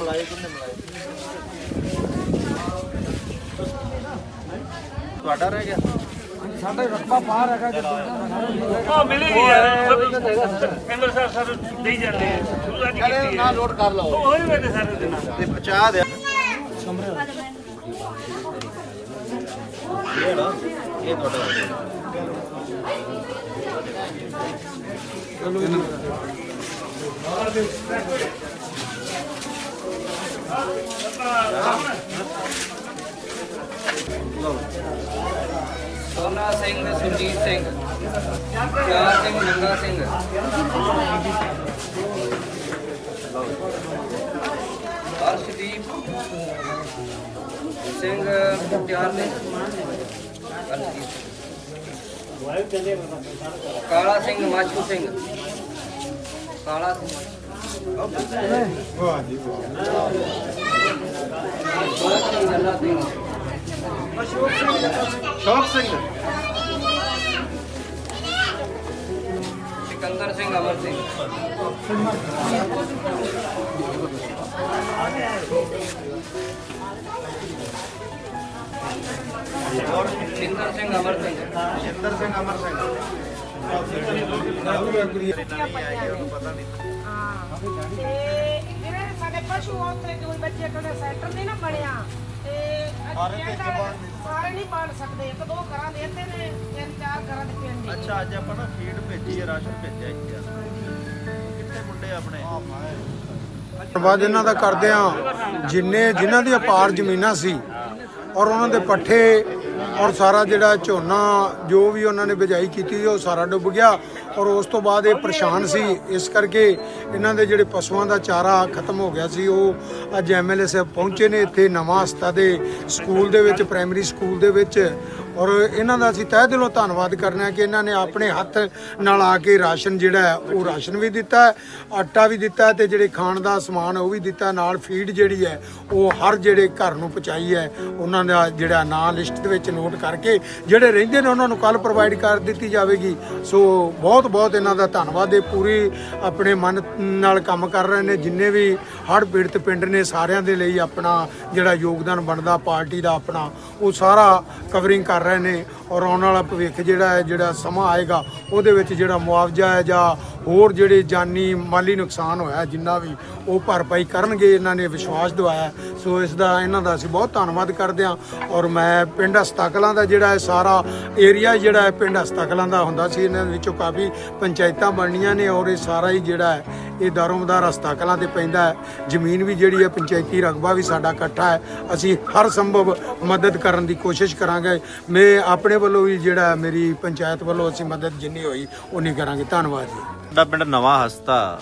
ਮਲਾਈ ਕਿੰਨੇ ਮਲਾਈ। ਤੁਹਾਡਾ ਰਹਿ ਗਿਆ? ਸਾਡਾ ਰਕਬਾ ਬਾਹਰ ਹੈਗਾ ਜੇ ਉਹ ਮਿਲੇਗੀ ਯਾਰ ਕੇਂਦਰ ਸਾਹਿਬ ਸਰ ਦੇਈ ਜਾਂਦੇ ਆ ਸ਼ੁਰੂ ਚਲੇ ਨਾ ਹੈ। ਲੋਡ ਕਰ ਲਓ। ਉਹ ਹੋਈ ਬੈਠੇ ਸਾਰੇ ਦਿਨ ਤੇ। ਪਹੁੰਚਾ ਦੇ ਇਹ ਨਾ ਇਹ ਤੁਹਾਡਾ। ਸੋਨਾ ਸਿੰਘ, ਸੁਰਜੀਤ ਸਿੰਘ, ਚਾਰ ਸਿੰਘ ਮੰਗਾ ਸਿੰਘ। ਅਰਸ਼ਦੀਪ ਸਿੰਘ ਪਿਆਰ ਨੇ। ਕਾਲਾ ਸਿੰਘ, ਮਾਛੂ ਸਿੰਘ। ਕਾਲਾ ਸਿੰਘ। ਅਸ਼ੋਕ ਸਿੰਘ ਜੱਲਾ ਸਿੰਘ ਸ਼ੌਕ ਸਿੰਘ। ਸਿਕੰਦਰ ਸਿੰਘ ਅਮਰ ਸਿੰਘ। ਸਿੰਦਰ ਸਿੰਘ ਅਮਰ ਸਿੰਘ। ਜਿੰਦਰ ਸਿੰਘ ਅਮਰ ਸਿੰਘ। ਸਾਡੇ ਪਸ਼ੂ ਉੱਥੇ ਕੋਈ ਬੱਚੇ ਕੋਲ ਸੈਂਟਰ ਨਹੀਂ ਨਾ ਬਣਿਆ ਤੇ ਸਾਰੇ ਨਹੀਂ ਬਣ ਸਕਦੇ ਇੱਕ ਦੋ ਘਰਾਂ ਦੇ ਇੱਥੇ ਨੇ ਤਿੰਨ ਚਾਰ ਘਰਾਂ ਦੇ ਪਿੰਡ ਅੱਛਾ ਅੱਜ ਆਪਾਂ ਨਾ ਫੀਡ ਭੇਜੀ ਹੈ ਰਾਸ਼ਨ ਭੇਜਿਆ ਇੱਥੇ ਕਿੱਥੇ ਮੁੰਡੇ ਆਪਣੇ ਬਾਅਦ ਇਹਨਾਂ ਦਾ ਕਰਦੇ ਆ ਜਿੰਨੇ ਜਿਨ੍ਹਾਂ ਦੀਆਂ ਪਾਰ ਜ਼ਮੀਨਾਂ ਸੀ ਔਰ ਉਹਨਾਂ ਦੇ ਪੱਠੇ ਔਰ ਸਾਰਾ ਜਿਹੜਾ ਝੋਨਾ, ਜੋ ਵੀ ਉਹਨਾਂ ਨੇ ਬਿਜਾਈ ਕੀਤੀ ਸੀ, ਉਹ ਸਾਰਾ ਡੁੱਬ ਗਿਆ। ਔਰ ਉਸ ਤੋਂ ਬਾਅਦ ਇਹ ਪਰੇਸ਼ਾਨ ਸੀ। ਇਸ ਕਰਕੇ ਇਹਨਾਂ ਦੇ ਜਿਹੜੇ ਪਸ਼ੂਆਂ ਦਾ ਚਾਰਾ ਖਤਮ ਹੋ ਗਿਆ ਸੀ। ਉਹ ਅੱਜ ਐਮਐਲਏ ਸਾਹਿਬ ਪਹੁੰਚੇ ਨੇ ਇੱਥੇ ਨਵਾਂ ਹਸਤਾ ਦੇ ਸਕੂਲ ਦੇ ਵਿੱਚ, ਪ੍ਰਾਇਮਰੀ ਸਕੂਲ ਦੇ ਵਿੱਚ। ਔਰ ਇਹਨਾਂ ਦਾ ਅਸੀਂ ਤਹਿ ਦਿਲੋਂ ਧੰਨਵਾਦ ਕਰਨਾ ਹੈ ਕਿ ਇਹਨਾਂ ਨੇ ਆਪਣੇ ਹੱਥ ਨਾਲ ਆ ਕੇ ਰਾਸ਼ਨ ਜਿਹੜਾ ਹੈ ਉਹ ਰਾਸ਼ਨ ਵੀ ਦਿੱਤਾ ਹੈ, ਆਟਾ ਵੀ ਦਿੱਤਾ ਹੈ ਤੇ ਜਿਹੜੇ ਖਾਣ ਦਾ ਸਮਾਨ ਉਹ ਵੀ ਦਿੱਤਾ ਨਾਲ ਫੀਡ ਜਿਹੜੀ ਹੈ ਉਹ ਹਰ ਜਿਹੜੇ ਘਰ ਨੂੰ ਪਹੁੰਚਾਈ ਹੈ ਉਹਨਾਂ ਦਾ ਜਿਹੜਾ ਨਾਂ ਲਿਸਟ ਦੇ ਵਿੱਚ ਨੋਟ ਕਰਕੇ ਜਿਹੜੇ ਰਹਿੰਦੇ ਨੇ ਉਹਨਾਂ ਨੂੰ ਕੱਲ ਪ੍ਰੋਵਾਈਡ ਕਰ ਦਿੱਤੀ ਜਾਵੇਗੀ। ਸੋ ਬਹੁਤ ਬਹੁਤ ਇਹਨਾਂ ਦਾ ਧੰਨਵਾਦ ਇਹ ਪੂਰੀ ਆਪਣੇ ਮਨ ਨਾਲ ਕੰਮ ਕਰ ਰਹੇ ਨੇ ਜਿੰਨੇ ਵੀ ਹੜ੍ਹ ਪੀੜਤ ਪਿੰਡ ਨੇ ਸਾਰਿਆਂ ਦੇ ਲਈ ਆਪਣਾ ਜਿਹੜਾ ਯੋਗਦਾਨ ਬਣਦਾ ਪਾਰਟੀ ਦਾ ਆਪਣਾ ਉਹ ਸਾਰਾ ਕਵਰਿੰਗ ਕਰ ਰਹੇ ਨੇ ਔਰ ਆਉਣ ਵਾਲਾ ਭਵਿੱਖ ਜਿਹੜਾ ਹੈ, ਜਿਹੜਾ ਸਮਾਂ ਆਏਗਾ, ਉਹਦੇ ਵਿੱਚ ਜਿਹੜਾ ਮੁਆਵਜ਼ਾ ਹੈ ਜਾਂ ਹੋਰ ਜਿਹੜੇ ਜਾਨੀ ਮਾਲੀ ਨੁਕਸਾਨ ਹੋਇਆ, ਜਿੰਨਾ ਵੀ ਉਹ ਭਰਪਾਈ ਕਰਨਗੇ, ਇਹਨਾਂ ਨੇ ਵਿਸ਼ਵਾਸ ਦਿਵਾਇਆ। ਸੋ ਇਸ ਦਾ ਇਹਨਾਂ ਦਾ ਅਸੀਂ ਬਹੁਤ ਧੰਨਵਾਦ ਕਰਦੇ ਹਾਂ। ਔਰ ਮੈਂ ਪਿੰਡ ਹਸਤਾਕਲਾਂ ਦਾ ਜਿਹੜਾ ਹੈ ਸਾਰਾ ਏਰੀਆ ਜਿਹੜਾ ਹੈ, ਪਿੰਡ ਹਸਤਾਕਲਾਂ ਦਾ ਹੁੰਦਾ ਸੀ, ਇਹਨਾਂ ਵਿੱਚੋਂ ਕਾਫੀ ਪੰਚਾਇਤਾਂ ਬਣਨੀਆਂ ਨੇ ਔਰ ਇਹ ਸਾਰਾ ਹੀ ਜਿਹੜਾ ਹੈ, ਇਹ ਦਾਰੋਮਦਾਰ ਹਸਤਾਕਲਾਂ ਤੇ ਪੈਂਦਾ ਹੈ। ਜ਼ਮੀਨ ਵੀ ਜਿਹੜੀ ਹੈ, ਪੰਚਾਇਤੀ ਰਕਬਾ ਵੀ ਸਾਡਾ ਇਕੱਠਾ ਹੈ। ਅਸੀਂ ਹਰ ਸੰਭਵ ਮਦਦ ਕਰਨ ਦੀ ਕੋਸ਼ਿਸ਼ ਕਰਾਂਗੇ। ਮੈਂ ਆਪਣੇ ਵੱਲੋਂ ਵੀ ਜਿਹੜਾ ਮੇਰੀ ਪੰਚਾਇਤ ਵੱਲੋਂ ਅਸੀਂ ਮਦਦ ਜਿੰਨੀ ਹੋਈ ਉਨੀ ਕਰਾਂਗੇ। ਧੰਨਵਾਦ ਜੀ। ਸਾਡਾ ਪਿੰਡ ਨਵਾਂ ਹਸਤਾ।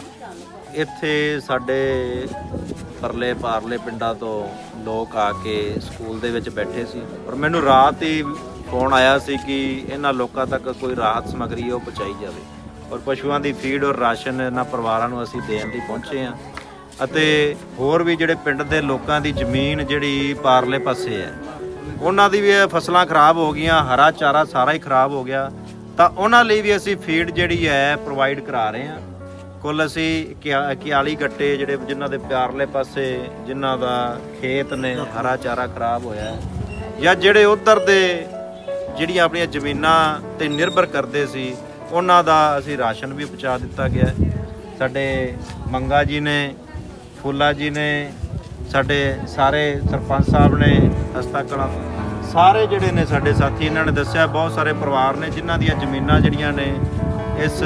ਇੱਥੇ ਸਾਡੇ ਪਰਲੇ ਪਾਰਲੇ ਪਿੰਡਾਂ ਤੋਂ ਲੋਕ ਆ ਕੇ ਸਕੂਲ ਦੇ ਵਿੱਚ ਬੈਠੇ ਸੀ। ਔਰ ਮੈਨੂੰ ਰਾਤ ਹੀ ਫੋਨ ਆਇਆ ਸੀ ਕਿ ਇਹਨਾਂ ਲੋਕਾਂ ਤੱਕ ਕੋਈ ਰਾਹਤ ਸਮੱਗਰੀ ਉਹ ਪਹੁੰਚਾਈ ਜਾਵੇ। ਔਰ ਪਸ਼ੂਆਂ ਦੀ ਫੀਡ ਔਰ ਰਾਸ਼ਨ ਇਹਨਾਂ ਪਰਿਵਾਰਾਂ ਨੂੰ ਅਸੀਂ ਦੇਣ ਲਈ ਪਹੁੰਚੇ ਹਾਂ। ਅਤੇ ਹੋਰ ਵੀ ਜਿਹੜੇ ਪਿੰਡ ਦੇ ਲੋਕਾਂ ਦੀ ਜ਼ਮੀਨ ਜਿਹੜੀ ਪਾਰਲੇ ਪਾਸੇ ਹੈ, ਉਹਨਾਂ ਦੀ ਵੀ ਫਸਲਾਂ ਖਰਾਬ ਹੋ ਗਈਆਂ, ਹਰਾ ਚਾਰਾ ਸਾਰਾ ਹੀ ਖਰਾਬ ਹੋ ਗਿਆ। ਤਾਂ ਉਹਨਾਂ ਲਈ ਵੀ ਅਸੀਂ ਫੀਡ ਜਿਹੜੀ ਹੈ ਪ੍ਰੋਵਾਈਡ ਕਰਾ ਰਹੇ ਹਾਂ। ਕੁੱਲ ਅਸੀਂ 41 ਗੱਟੇ ਜਿਹੜੇ ਜਿਨ੍ਹਾਂ ਦੇ ਪਿਆਰਲੇ ਪਾਸੇ ਜਿਨ੍ਹਾਂ ਦਾ ਖੇਤ ਨੇ ਹਰਾ ਚਾਰਾ ਖਰਾਬ ਹੋਇਆ ਹੈ, ਜਾਂ ਜਿਹੜੇ ਉਧਰ ਦੇ ਜਿਹੜੀਆਂ ਆਪਣੀਆਂ ਜ਼ਮੀਨਾਂ ਤੇ ਨਿਰਭਰ ਕਰਦੇ ਸੀ ਉਹਨਾਂ ਦਾ ਅਸੀਂ ਰਾਸ਼ਨ ਵੀ ਪਹੁੰਚਾ ਦਿੱਤਾ ਗਿਆ ਸਾਡੇ ਮੰਗਾ ਜੀ ਨੇ ਫੁੱਲਾ ਜੀ ਨੇ ਸਾਡੇ ਸਾਰੇ ਸਰਪੰਚ ਸਾਹਿਬ ਨੇ ਹਸਤਾ ਕਲਾਂ ਸਾਰੇ ਜਿਹੜੇ ਨੇ ਸਾਡੇ ਸਾਥੀ, ਇਹਨਾਂ ਨੇ ਦੱਸਿਆ, ਬਹੁਤ ਸਾਰੇ ਪਰਿਵਾਰ ਨੇ ਜਿਨ੍ਹਾਂ ਦੀਆਂ ਜ਼ਮੀਨਾਂ ਜਿਹੜੀਆਂ ਨੇ ਇਸ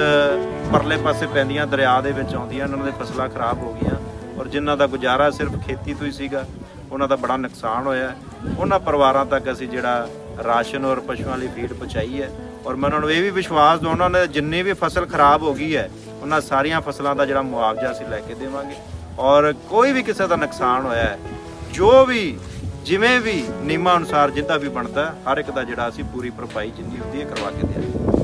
ਪਰਲੇ ਪਾਸੇ ਪੈਂਦੀਆਂ, ਦਰਿਆ ਦੇ ਵਿੱਚ ਆਉਂਦੀਆਂ ਉਹਨਾਂ ਦੇ ਫਸਲਾਂ ਖਰਾਬ ਹੋ ਗਈਆਂ ਔਰ ਜਿਨ੍ਹਾਂ ਦਾ ਗੁਜ਼ਾਰਾ ਸਿਰਫ ਖੇਤੀ ਤੋਂ ਹੀ ਸੀਗਾ, ਉਹਨਾਂ ਦਾ ਬੜਾ ਨੁਕਸਾਨ ਹੋਇਆ ਉਹਨਾਂ ਪਰਿਵਾਰਾਂ ਤੱਕ ਅਸੀਂ ਜਿਹੜਾ ਰਾਸ਼ਨ ਔਰ ਪਸ਼ੂਆਂ ਲਈ ਫੀਡ ਪਹੁੰਚਾਈ ਹੈ ਔਰ ਮੈਂ ਉਹਨਾਂ ਨੂੰ ਇਹ ਵੀ ਵਿਸ਼ਵਾਸ ਦਵਾਉਣਾ ਉਹਨਾਂ ਨੇ ਜਿੰਨੀ ਵੀ ਫਸਲ ਖਰਾਬ ਹੋ ਗਈ ਹੈ, ਉਹਨਾਂ ਸਾਰੀਆਂ ਫਸਲਾਂ ਦਾ ਜਿਹੜਾ ਮੁਆਵਜ਼ਾ ਅਸੀਂ ਲੈ ਕੇ ਦੇਵਾਂਗੇ ਔਰ ਕੋਈ ਵੀ ਕਿਸੇ ਦਾ ਨੁਕਸਾਨ ਹੋਇਆ ਹੈ, ਜੋ ਵੀ ਜਿਵੇਂ ਵੀ ਨਿਯਮਾਂ ਅਨੁਸਾਰ ਜਿੱਦਾਂ ਵੀ ਬਣਦਾ, ਹਰ ਇੱਕ ਦਾ ਜਿਹੜਾ ਅਸੀਂ ਪੂਰੀ ਭਰਪਾਈ ਜਿੰਨੀ ਹੁੰਦੀ ਹੈ ਕਰਵਾ ਕੇ ਦਿਆਂਗੇ।